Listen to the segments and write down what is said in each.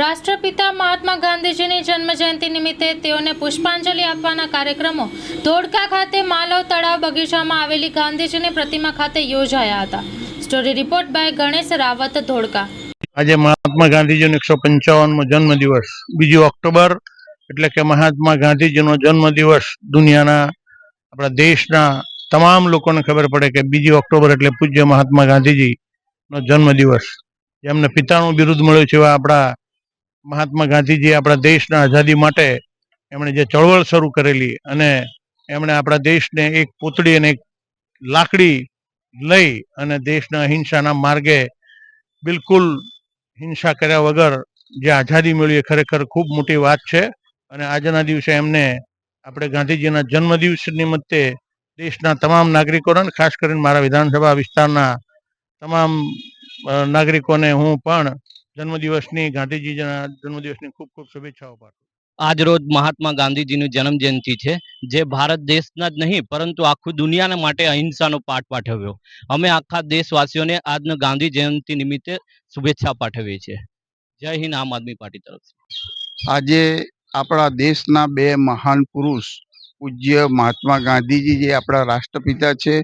રાષ્ટ્રપિતા મહાત્મા ગાંધીજીની જન્મજયંતિ નિમિત્તે તેઓને પુષ્પાંજલિ આપવાના કાર્યક્રમો ધોળકા ખાતે માલવ તળાવ બગીચામાં આવેલી ગાંધીજીની પ્રતિમા ખાતે યોજાયા હતા. Story report by Ganesh Rawat, Dholka. આજે મહાત્મા ગાંધીજીનો એકસો પંચાવનમો જન્મદિવસ. બીજી ઓક્ટોબર એટલે કે મહાત્મા ગાંધીજીનો જન્મદિવસ દુનિયાના, આપણા દેશના તમામ લોકોને ખબર પડે કે બીજી ઓક્ટોબર એટલે પૂજ્ય મહાત્મા ગાંધીજીનો જન્મદિવસ. જેમને પિતાનું બિરુદ મળ્યું છે એવા આપણા મહાત્મા ગાંધીજી આપણા દેશના આઝાદી માટે એમણે જે ચળવળ શરૂ કરેલી અને એમણે આપણા દેશને એક પૂતળી અને એક લાકડી લઈ અને દેશના અહિંસાના માર્ગે બિલકુલ હિંસા કર્યા વગર જે આઝાદી મેળવી એ ખરેખર ખૂબ મોટી વાત છે. અને આજના દિવસે એમને આપણે ગાંધીજીના જન્મદિવસ નિમિત્તે દેશના તમામ નાગરિકોને ખાસ કરીને મારા વિધાનસભા વિસ્તારના તમામ નાગરિકોને હું પણ જન્મદિવસની ગાંધીજીના જન્મદિવસની ખૂબ ખૂબ શુભેચ્છાઓ પાઠવું આજ રોજ મહાત્મા ગાંધીજીની જન્મ જયંતિ છે જે ભારત દેશના જ નહીં પરંતુ આખું દુનિયાના માટે અહિંસાનો પાઠ પાઠવ્યો. અમે આખા દેશવાસીઓને આજનો ગાંધી જયંતિ નિમિત્તે શુભેચ્છા પાઠવીએ છીએ. જય હિન્દ આમ આદમી પાર્ટી તરફથી. આજે આપણા દેશના બે મહાન પુરુષ પૂજ્ય મહાત્મા ગાંધીજી જે આપણા રાષ્ટ્રપિતા છે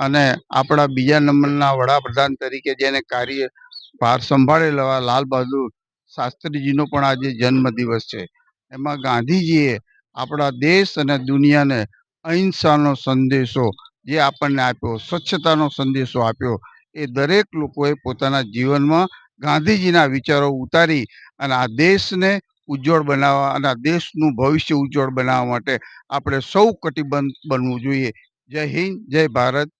અને આપણા બીજા નંબરના વડાપ્રધાન તરીકે જેને કાર્ય ભાર સંભાળેલા લાલ બહાદુર શાસ્ત્રીજીનો પણ આજે જન્મદિવસ છે. એમાં ગાંધીજીએ આપણા દેશ અને દુનિયાને અહિંસાનો સંદેશો જે આપણને આપ્યો, સ્વચ્છતાનો સંદેશો આપ્યો, એ દરેક લોકોએ પોતાના જીવનમાં ગાંધીજીના વિચારો ઉતારી અને આ દેશને ઉજ્જવળ બનાવવા અને આ દેશનું ભવિષ્ય ઉજ્જવળ બનાવવા માટે આપણે સૌ કટિબદ્ધ બનવું જોઈએ. જય હિન્દ, જય ભારત.